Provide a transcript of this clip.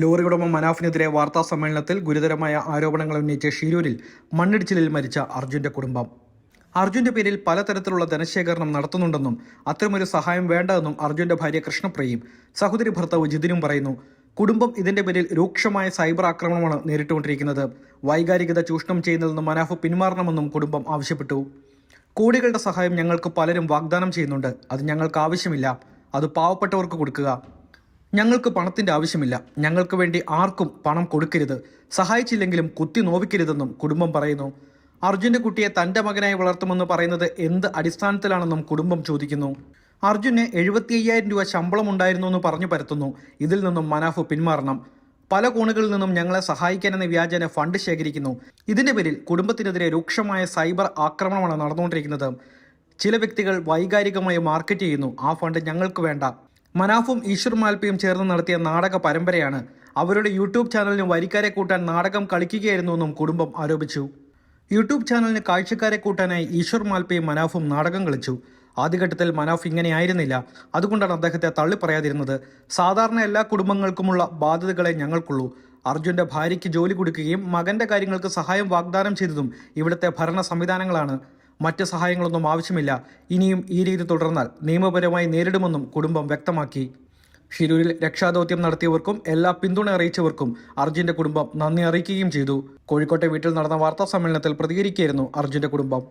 Lorry ഉടമ മനാഫിനെതിരെ വാർത്താ സമ്മേളനത്തിൽ ഗുരുതരമായ ആരോപണങ്ങൾ ഉന്നയിച്ച ഷീരൂരിൽ മണ്ണിടിച്ചിലിൽ മരിച്ച അർജുന്റെ കുടുംബം. അർജുന്റെ പേരിൽ പലതരത്തിലുള്ള ധനശേഖരണം നടത്തുന്നുണ്ടെന്നും അത്തരമൊരു സഹായം വേണ്ടതെന്നും അർജുന്റെ ഭാര്യ കൃഷ്ണപ്രിയയും സഹോദരി ഭർത്താവ് ജിതിനും പറയുന്നു. കുടുംബം ഇതിന്റെ പേരിൽ രൂക്ഷമായ സൈബർ ആക്രമണമാണ് നേരിട്ടുകൊണ്ടിരിക്കുന്നത്. വൈകാരികത ചൂഷണം ചെയ്യുന്നതിൽ നിന്ന് മനാഫ് പിന്മാറണമെന്നും കുടുംബം ആവശ്യപ്പെട്ടു. കോടികളുടെ സഹായം ഞങ്ങൾക്ക് പലരും വാഗ്ദാനം ചെയ്യുന്നുണ്ട്. അത് ഞങ്ങൾക്ക് ആവശ്യമില്ല. അത് പാവപ്പെട്ടവർക്ക് കൊടുക്കുക. ഞങ്ങൾക്ക് പണത്തിന്റെ ആവശ്യമില്ല. ഞങ്ങൾക്ക് വേണ്ടി ആർക്കും പണം കൊടുക്കരുത്. സഹായിച്ചില്ലെങ്കിലും കുത്തി നോവിക്കരുതെന്നും കുടുംബം പറയുന്നു. അർജുന്റെ കുട്ടിയെ തന്റെ മകനായി വളർത്തുമെന്ന് പറയുന്നത് എന്ത് അടിസ്ഥാനത്തിലാണെന്നും കുടുംബം ചോദിക്കുന്നു. അർജുന് എഴുപത്തി അയ്യായിരം രൂപ ശമ്പളം ഉണ്ടായിരുന്നു എന്ന് പറഞ്ഞു പരത്തുന്നു. ഇതിൽ നിന്നും മനാഫ് പിന്മാറണം. പല കോണുകളിൽ നിന്നും ഞങ്ങളെ സഹായിക്കാനെന്ന വ്യാജന ഫണ്ട് ശേഖരിക്കുന്നു. ഇതിന്റെ പേരിൽ കുടുംബത്തിനെതിരെ രൂക്ഷമായ സൈബർ ആക്രമണമാണ് നടന്നുകൊണ്ടിരിക്കുന്നത്. ചില വ്യക്തികൾ വൈകാരികമായി മാർക്കറ്റ് ചെയ്യുന്നു. ആ ഫണ്ട് ഞങ്ങൾക്ക് വേണ്ട. മനാഫും ഈശ്വർ മാൽപ്പയും ചേർന്ന് നടത്തിയ നാടക പരമ്പരയാണ് അവരുടെ യൂട്യൂബ് ചാനലിന് വരിക്കാരെ കൂട്ടാൻ നാടകം കളിക്കുകയായിരുന്നുവെന്നും കുടുംബം ആരോപിച്ചു. യൂട്യൂബ് ചാനലിന് കാഴ്ചക്കാരെ കൂട്ടാനായി ഈശ്വർ മാൽപ്പയും മനാഫും നാടകം കളിച്ചു. ആദ്യഘട്ടത്തിൽ മനാഫ് ഇങ്ങനെയായിരുന്നില്ല. അതുകൊണ്ടാണ് അദ്ദേഹത്തെ തള്ളിപ്പറയാതിരുന്നത് സാധാരണ എല്ലാ കുടുംബങ്ങൾക്കുമുള്ള ബാധ്യതകളെ ഞങ്ങൾക്കുള്ളൂ. അർജുന്റെ ഭാര്യയ്ക്ക് ജോലി കൊടുക്കുകയും മകന്റെ കാര്യങ്ങൾക്ക് സഹായം വാഗ്ദാനം ചെയ്തതും ഇവിടുത്തെ ഭരണ സംവിധാനങ്ങളാണ്. മറ്റ് സഹായങ്ങളൊന്നും ആവശ്യമില്ല. ഇനിയും ഈ രീതി തുടർന്നാൽ നിയമപരമായി നേരിടുമെന്നും കുടുംബം വ്യക്തമാക്കി. ഷിരൂരിൽ രക്ഷാദൗത്യം നടത്തിയവർക്കും എല്ലാ പിന്തുണ അറിയിച്ചവർക്കും അർജുന്റെ കുടുംബം നന്ദി അറിയിക്കുകയും ചെയ്തു. കോഴിക്കോട്ടെ വീട്ടിൽ നടന്ന വാർത്താ സമ്മേളനത്തിൽ പ്രതികരിക്കുകയായിരുന്നു അർജുന്റെ കുടുംബം.